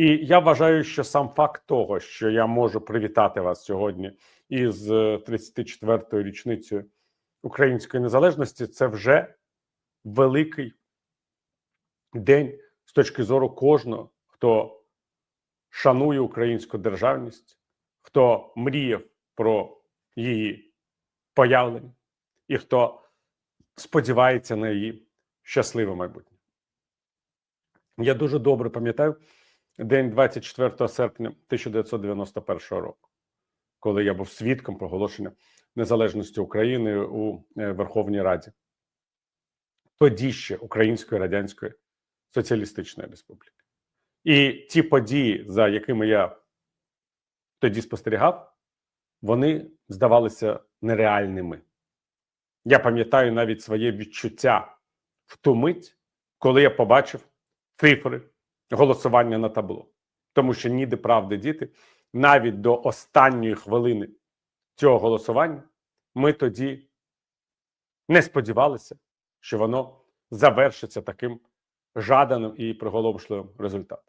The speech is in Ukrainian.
І я вважаю, що сам факт того, що я можу привітати вас сьогодні із 34-ю річницею української незалежності, це вже великий день з точки зору кожного, хто шанує українську державність, хто мріяв про її появлення і хто сподівається на її щасливе майбутнє. Я дуже добре пам'ятаю день 24 серпня 1991 року, коли я був свідком проголошення незалежності України у е, Верховній Раді, тоді ще Української Радянської Соціалістичної Республіки. І ті події, за якими я тоді спостерігав, вони здавалися нереальними. Я пам'ятаю навіть своє відчуття в ту мить, коли я побачив цифри голосування на табло. Тому що ніде правди діти, навіть до останньої хвилини цього голосування ми тоді не сподівалися, що воно завершиться таким жаданим і приголомшливим результатом.